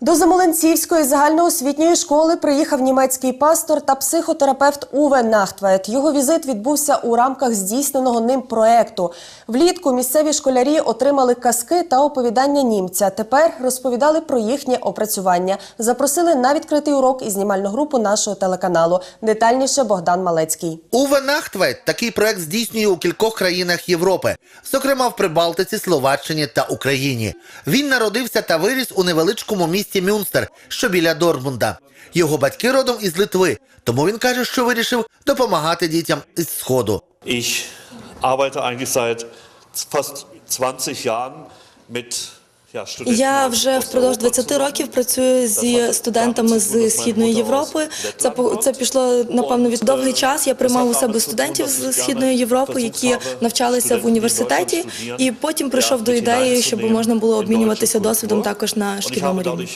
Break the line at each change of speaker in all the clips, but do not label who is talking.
До Замоленцівської загальноосвітньої школи приїхав німецький пастор та психотерапевт Уве Нахтвет. Його візит відбувся у рамках здійсненого ним проекту. Влітку місцеві школярі отримали казки та оповідання німця. Тепер розповідали про їхнє опрацювання. Запросили на відкритий урок і знімальну групу нашого телеканалу. Детальніше Богдан Малецький.
Уве Нахтвейт такий проект здійснює у кількох країнах Європи, зокрема в Прибалтиці, Словаччині та Україні. Він народився та виріс у невеличкому місті Мюнстер, що біля Дортмунда. Його батьки родом із Литви, тому він каже, що вирішив допомагати дітям із сходу.
Ich arbeite eigentlich seit fast 20 Jahren
Я вже впродовж
Osteuropa
20 років працюю зі студентами з східної Європи. Це це пішло напевно від довгий час. Я приймав у себе студентів з східної Європи, які навчалися в університеті, і потім прийшов до ідеї, щоб можна було обмінюватися досвідом також на
Und ich
шкільному рівні.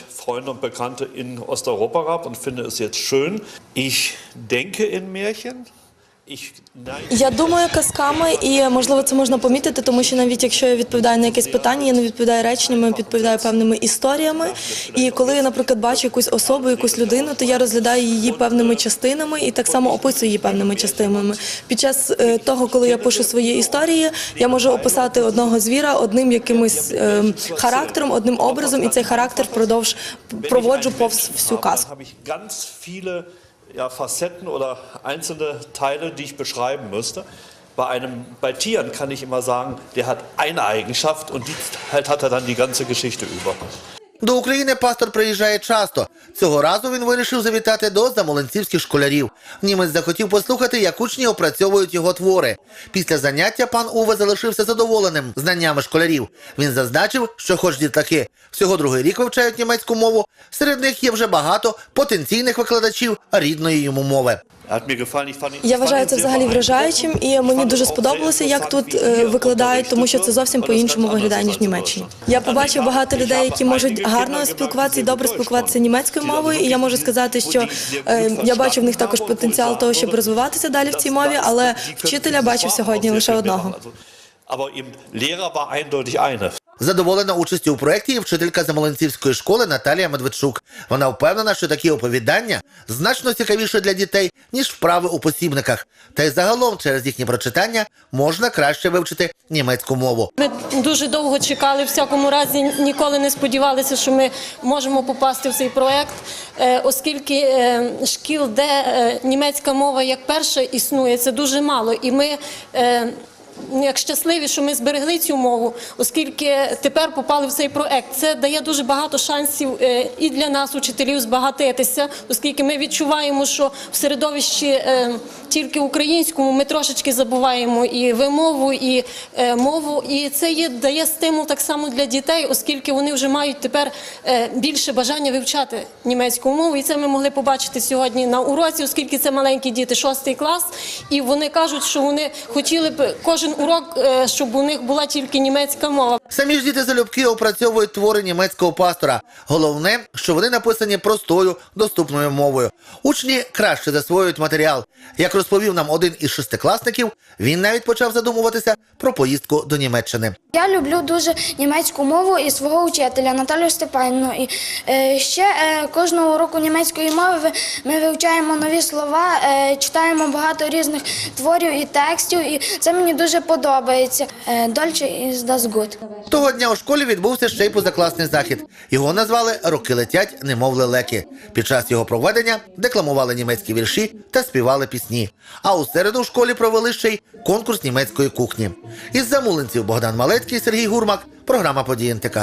Я думаю казками, і можливо це можна помітити, тому що навіть якщо я відповідаю на якесь питання, я не відповідаю реченнями, я відповідаю певними історіями. І коли я, наприклад, бачу якусь особу, якусь людину, то я розглядаю її певними частинами і так само описую її певними частинами. Під час е, того, коли я пишу свої історії, я можу описати одного звіра одним якимось е, характером, одним образом, і цей характер впродовж проводжу повз всю казку.
Ja, Facetten oder einzelne Teile, die ich beschreiben müsste. Bei, einem, bei Tieren kann ich immer sagen, der hat eine Eigenschaft und die halt hat er dann die ganze Geschichte über.
До України пастор приїжджає часто. Цього разу він вирішив завітати до замоленцівських школярів. Німець захотів послухати, як учні опрацьовують його твори. Після заняття пан Уве залишився задоволеним знаннями школярів. Він зазначив, що, хоч дітлахи всього другий рік вивчають німецьку мову, серед них є вже багато потенційних викладачів рідної йому мови.
Er
Я вважаю це взагалі вражаючим, і мені дуже сподобалося, як тут е,
hier
викладають, тому що це зовсім по-іншому виглядає ніж в Німеччині. Я побачив багато людей, які можуть гарно спілкуватися і добре спілкуватися німецькою мовою. І я можу сказати, що е, я бачу в них також потенціал того, щоб розвиватися далі в цій мові, але вчителя бачив сьогодні лише одного.
Задоволена участю у проєкті і вчителька Замоленцівської школи Наталія Медведчук. Вона впевнена, що такі оповідання значно цікавіше для дітей, ніж вправи у посібниках. Та й загалом через їхні прочитання можна краще вивчити німецьку мову.
Ми дуже довго чекали, в всякому разі ніколи не сподівалися, що ми можемо попасти в цей проект, е, оскільки е, шкіл, де е, німецька мова як перша існує, це дуже мало. І ми як щасливі, що ми зберегли цю мову, оскільки тепер попали в цей проект. Це дає дуже багато шансів е, і для нас, учителів, збагатитися, оскільки ми відчуваємо, що в середовищі е, тільки українському ми трошечки забуваємо і вимову, і е, мову. І це є дає стимул так само для дітей, оскільки вони вже мають тепер більше бажання вивчати німецьку мову. І це ми могли побачити сьогодні на уроці, оскільки це маленькі діти, шостий клас, і вони кажуть, що вони хотіли б кожен урок, е, щоб у них була тільки німецька мова.
Самі ж діти залюбки опрацьовують твори німецького пастора. Головне, що вони написані простою, доступною мовою. Учні краще засвоюють матеріал. Як розповів нам один із шестикласників, він навіть почав задумуватися про поїздку до Німеччини.
Я люблю дуже німецьку мову і свого учителя Наталю Степанівну. І е, ще е, кожного року німецької мови ви- ми вивчаємо нові слова, е, читаємо багато різних творів і текстів, і це мені дуже подобається. Дольче із das gut.
Того дня у школі відбувся ще й позакласний захід. Його назвали Роки летять, немов лелеки. Під час його проведення декламували німецькі вірші та співали пісні. А у середу в школі провели ще й конкурс німецької кухні. Із замулинців Богдан Малецький, Сергій Гурмак. Програма «Події НТК».